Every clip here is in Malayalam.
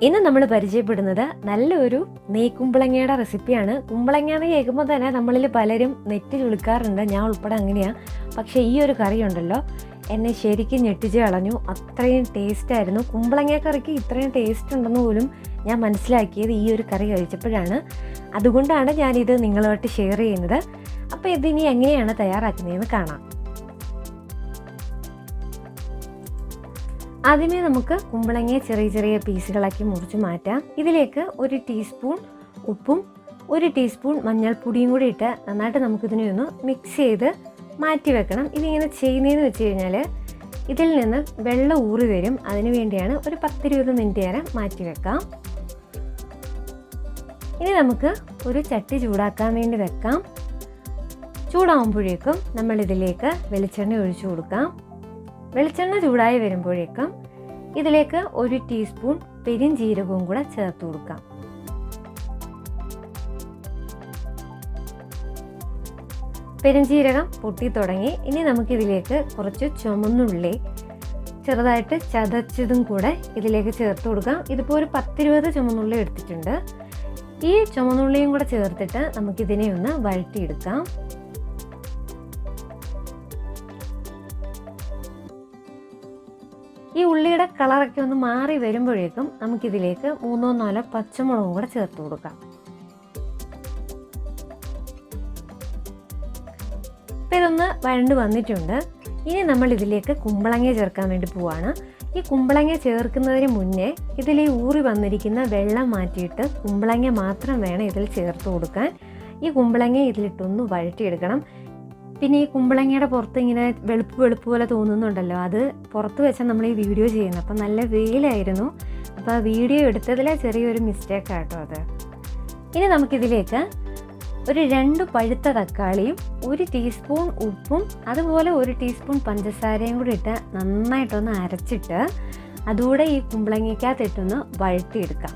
ഇന്ന് നമ്മൾ പരിചയപ്പെടുന്നത് നല്ലൊരു നെയ്ക്കുമ്പളങ്ങയുടെ റെസിപ്പിയാണ്. കുമ്പളങ്ങ എന്ന് കേൾക്കുമ്പോൾ തന്നെ നമ്മളിൽ പലരും നെറ്റിൽ വിളിക്കാറുണ്ട്. ഞാൻ ഉൾപ്പെടെ അങ്ങനെയാണ് പക്ഷേ ഈ ഒരു കറി ഉണ്ടല്ലോ. എന്നെ ശരിക്കും ഞെട്ടിച്ച് കളഞ്ഞു. അത്രയും ടേസ്റ്റായിരുന്നു കുമ്പളങ്ങ കറിക്ക് ഇത്രയും ടേസ്റ്റ് ഉണ്ടെന്ന് പോലും ഞാൻ മനസ്സിലാക്കിയത് ഈ ഒരു കറി കഴിച്ചപ്പോഴാണ്. അതുകൊണ്ടാണ് ഞാനിത് നിങ്ങളുമായിട്ട് ഷെയർ ചെയ്യുന്നത്. അപ്പോൾ ഇതിനി എങ്ങനെയാണ് തയ്യാറാക്കുന്നതെന്ന് കാണാം. ആദ്യമേ നമുക്ക് കുമ്പളങ്ങയെ ചെറിയ ചെറിയ പീസുകളാക്കി മുറിച്ച് മാറ്റാം. ഇതിലേക്ക് ഒരു ടീസ്പൂൺ ഉപ്പും ഒരു ടീസ്പൂൺ മഞ്ഞൾപ്പൊടിയും കൂടി ഇട്ട് നന്നായിട്ട് നമുക്കിതിനെ ഒന്ന് മിക്സ് ചെയ്ത് മാറ്റി വെക്കണം. ഇതിങ്ങനെ ചെയ്യുന്നതെന്ന് വെച്ച് കഴിഞ്ഞാൽ ഇതിൽ നിന്ന് വെള്ളം ഊറി വരും. അതിനു വേണ്ടിയാണ് ഒരു പത്തിരുപത് മിനിറ്റ് നേരം മാറ്റി വെക്കാം. ഇനി നമുക്ക് ഒരു ചട്ടി ചൂടാക്കാൻ വേണ്ടി വെക്കാം. ചൂടാകുമ്പോഴേക്കും നമ്മളിതിലേക്ക് വെളിച്ചെണ്ണ ഒഴിച്ചു കൊടുക്കാം. വെളിച്ചെണ്ണ ചൂടായി വരുമ്പോഴേക്കും ഇതിലേക്ക് ഒരു ടീസ്പൂൺ പെരിഞ്ജീരകവും കൂടെ ചേർത്ത് കൊടുക്കാം. പെരിഞ്ജീരകം പൊട്ടി തുടങ്ങി. ഇനി നമുക്കിതിലേക്ക് കുറച്ച് ചുമന്നുള്ളി ചെറുതായിട്ട് ചതച്ചതും കൂടെ ഇതിലേക്ക് ചേർത്ത് കൊടുക്കാം. ഇതിപ്പോൾ ഒരു പത്തിരുപത് ചുമന്നുള്ളി എടുത്തിട്ടുണ്ട്. ഈ ചുമന്നുള്ളിയും കൂടെ ചേർത്തിട്ട് നമുക്കിതിനെ ഒന്ന് വഴറ്റിയെടുക്കാം. ഈ ഉള്ളിയുടെ കളറൊക്കെ ഒന്ന് മാറി വരുമ്പോഴേക്കും നമുക്കിതിലേക്ക് മൂന്നോ നാലോ പച്ചമുളകും കൂടെ ചേർത്ത് കൊടുക്കാം. ഇപ്പം ഇതൊന്ന് വഴണ്ട് വന്നിട്ടുണ്ട്. ഇനി നമ്മൾ ഇതിലേക്ക് കുമ്പളങ്ങ ചേർക്കാൻ വേണ്ടി പോവാണ്. ഈ കുമ്പളങ്ങ ചേർക്കുന്നതിന് മുന്നേ ഇതിൽ ഈ ഊറി വന്നിരിക്കുന്ന വെള്ളം മാറ്റിയിട്ട് കുമ്പളങ്ങ മാത്രം വേണം ഇതിൽ ചേർത്ത് കൊടുക്കാൻ. ഈ കുമ്പളങ്ങ ഇതിലിട്ടൊന്ന് വഴറ്റിയെടുക്കണം. പിന്നെ ഈ കുമ്പളങ്ങയുടെ പുറത്ത് ഇങ്ങനെ വെളുപ്പ് വെളുപ്പ് പോലെ തോന്നുന്നുണ്ടല്ലോ അത് പുറത്ത് വെച്ചാൽ നമ്മൾ ഈ വീഡിയോ ചെയ്യുന്നത് അപ്പം നല്ല വെയിലായിരുന്നു. അപ്പോൾ വീഡിയോ എടുത്തതിലെ ചെറിയൊരു മിസ്റ്റേക്ക് ആട്ടോ അത്. ഇനി നമുക്കിതിലേക്ക് ഒരു രണ്ട് പഴുത്ത തക്കാളിയും ഒരു ടീസ്പൂൺ ഉപ്പും അതുപോലെ ഒരു ടീസ്പൂൺ പഞ്ചസാരയും കൂടി ഇട്ട് നന്നായിട്ടൊന്ന് അരച്ചിട്ട് അതുകൂടെ ഈ കുമ്പളങ്ങയ്ക്കകത്തിട്ടൊന്ന് വഴറ്റിയെടുക്കാം.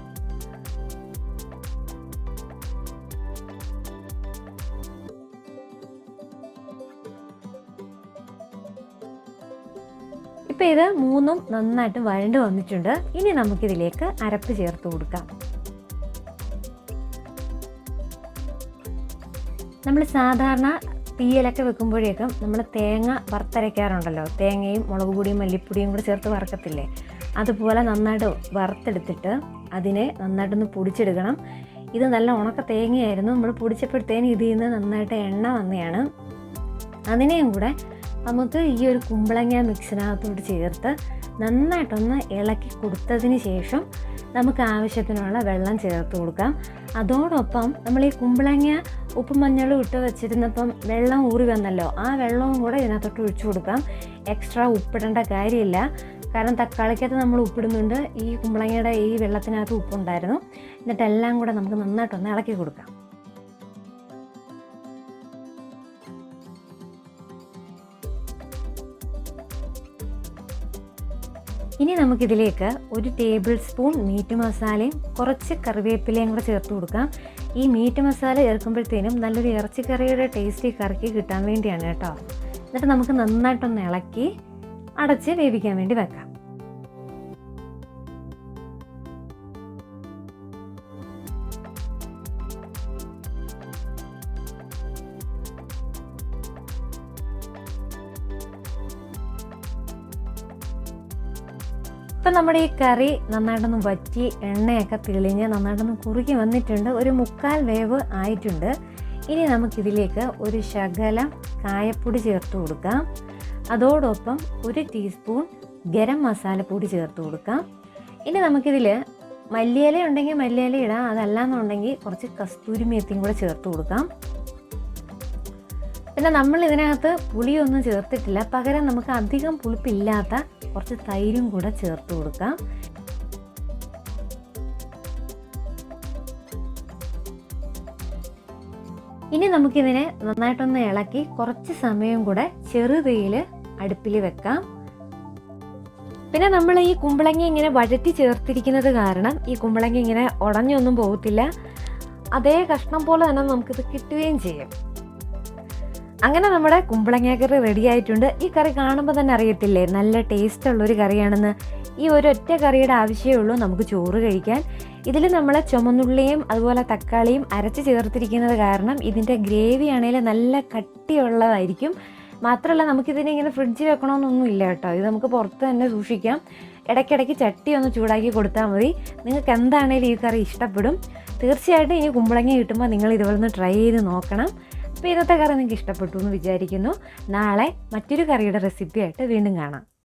ഇപ്പം ഇത് മൂന്നും നന്നായിട്ട് വഴണ്ട് വന്നിട്ടുണ്ട്. ഇനി നമുക്കിതിലേക്ക് അരപ്പ് ചേർത്ത് കൊടുക്കാം. നമ്മൾ സാധാരണ തീയലൊക്കെ വെക്കുമ്പോഴേക്കും നമ്മൾ തേങ്ങ വറുത്തരയ്ക്കാറുണ്ടല്ലോ. തേങ്ങയും മുളക് പൊടിയും മല്ലിപ്പൊടിയും കൂടെ ചേർത്ത് വറക്കത്തില്ലേ? അതുപോലെ നന്നായിട്ട് വറുത്തെടുത്തിട്ട് അതിനെ നന്നായിട്ടൊന്ന് പൊടിച്ചെടുക്കണം. ഇത് നല്ല ഉണക്ക തേങ്ങയായിരുന്നു. നമ്മൾ പൊടിച്ചപ്പോഴത്തേന് ഇതിൽ നിന്ന് നന്നായിട്ട് എണ്ണ വന്നെയാണ് അതിനെയും കൂടെ നമുക്ക് ഈ ഒരു കുമ്പളങ്ങ മിക്സിനകത്തോട്ട് ചേർത്ത് നന്നായിട്ടൊന്ന് ഇളക്കി കൊടുത്തതിന് ശേഷം നമുക്ക് ആവശ്യത്തിനുള്ള വെള്ളം ചേർത്ത് കൊടുക്കാം. അതോടൊപ്പം നമ്മൾ ഈ കുമ്പളങ്ങ ഉപ്പും മഞ്ഞളും ഇട്ട് വെച്ചിരുന്നപ്പം വെള്ളം ഊറി വന്നല്ലോ. ആ വെള്ളവും കൂടെ ഇതിനകത്തോട്ട് ഒഴിച്ചു കൊടുക്കാം. എക്സ്ട്രാ ഉപ്പിടേണ്ട കാര്യമില്ല. കാരണം തക്കാളിക്കകത്ത് നമ്മൾ ഉപ്പിടുന്നുണ്ട്. ഈ കുമ്പളങ്ങയുടെ ഈ വെള്ളത്തിനകത്ത് ഉപ്പുണ്ടായിരുന്നു. എന്നിട്ടെല്ലാം കൂടെ നമുക്ക് നന്നായിട്ടൊന്ന് ഇളക്കി കൊടുക്കാം. ഇനി നമുക്കിതിലേക്ക് ഒരു ടേബിൾ സ്പൂൺ മീറ്റ് മസാലയും കുറച്ച് കറിവേപ്പിലയും കൂടെ ചേർത്ത് കൊടുക്കാം. ഈ മീറ്റ് മസാല ചേർക്കുമ്പോഴത്തേനും നല്ലൊരു ഇറച്ചിക്കറിയുടെ ടേസ്റ്റ് ഈ കറിക്ക് കിട്ടാൻ വേണ്ടിയാണ് കേട്ടോ. എന്നിട്ട് നമുക്ക് നന്നായിട്ടൊന്ന് ഇളക്കി അടച്ച് വേവിക്കാൻ വേണ്ടി വെക്കാം. ഇപ്പം നമ്മുടെ ഈ കറി നന്നായിട്ടൊന്ന് വറ്റി എണ്ണയൊക്കെ തെളിഞ്ഞ് നന്നായിട്ടൊന്ന് കുറുകി വന്നിട്ടുണ്ട്. ഒരു മുക്കാൽ വേവ് ആയിട്ടുണ്ട്. ഇനി നമുക്കിതിലേക്ക് ഒരു ശകലം കായപ്പൊടി ചേർത്ത് കൊടുക്കാം. അതോടൊപ്പം ഒരു ടീസ്പൂൺ ഗരം മസാലപ്പൊടി ചേർത്ത് കൊടുക്കാം. ഇനി നമുക്കിതിൽ മല്ലിയില ഉണ്ടെങ്കിൽ മല്ലിയില ഇടാം. അതല്ല എന്നുണ്ടെങ്കിൽ കുറച്ച് കസ്തൂരി മേത്തിയും കൂടെ ചേർത്ത് കൊടുക്കാം. പിന്നെ നമ്മൾ ഇതിനകത്ത് പുളിയൊന്നും ചേർത്തിട്ടില്ല. പകരം നമുക്ക് അധികം പുളിപ്പില്ലാത്ത കുറച്ച് തൈരും കൂടെ ചേർത്ത് കൊടുക്കാം. ഇനി നമുക്കിതിനെ നന്നായിട്ടൊന്ന് ഇളക്കി കുറച്ച് സമയം കൂടെ ചെറുതീയിൽ അടുപ്പിൽ വെക്കാം. പിന്നെ നമ്മൾ ഈ കുമ്പളങ്ങ ഇങ്ങനെ വഴറ്റി ചേർത്തിരിക്കുന്നത് കാരണം ഈ കുമ്പളങ്ങ ഇങ്ങനെ ഉടഞ്ഞൊന്നും പോകത്തില്ല അതേ കഷ്ണം പോലെ തന്നെ നമുക്കിത് കിട്ടുകയും ചെയ്യും. അങ്ങനെ നമ്മുടെ കുമ്പളങ്ങ കറി റെഡി ആയിട്ടുണ്ട്. ഈ കറി കാണുമ്പോൾ തന്നെ അറിയത്തില്ലേ? നല്ല ടേസ്റ്റ് ഉള്ളൊരു കറിയാണെന്ന്. ഈ ഒരൊറ്റ കറിയുടെ ആവശ്യമേ ഉള്ളൂ നമുക്ക് ചോറ് കഴിക്കാൻ. ഇതിൽ നമ്മൾ ചുമന്നുള്ളിയും അതുപോലെ തക്കാളിയും അരച്ച് ചേർത്തിരിക്കുന്നത് കാരണം ഇതിന്റെ ഗ്രേവി ആണെങ്കിൽ നല്ല കട്ടിയുള്ളതായിരിക്കും. മാത്രമല്ല നമുക്കിതിനെ ഇങ്ങനെ ഫ്രിഡ്ജിൽ വെക്കണമെന്നൊന്നും ഇല്ല കേട്ടോ. ഇത് നമുക്ക് പുറത്ത് തന്നെ സൂക്ഷിക്കാം. ഇടയ്ക്കിടയ്ക്ക് ചട്ടി ഒന്ന് ചൂടാക്കി കൊടുത്താൽ മതി. നിങ്ങൾക്ക് എന്താണേലും ഈ കറി ഇഷ്ടപ്പെടും. തീർച്ചയായിട്ടും ഇനി കുമ്പളങ്ങ കിട്ടുമ്പോൾ നിങ്ങൾ ഇതുപോലെ ഒന്ന് ട്രൈ ചെയ്ത് നോക്കണം. അപ്പോൾ ഇന്നത്തെ കറി നിങ്ങൾക്ക് ഇഷ്ടപ്പെട്ടു എന്ന് വിചാരിക്കുന്നു. നാളെ മറ്റൊരു കറിയുടെ റെസിപ്പി ആയിട്ട് വീണ്ടും കാണാം.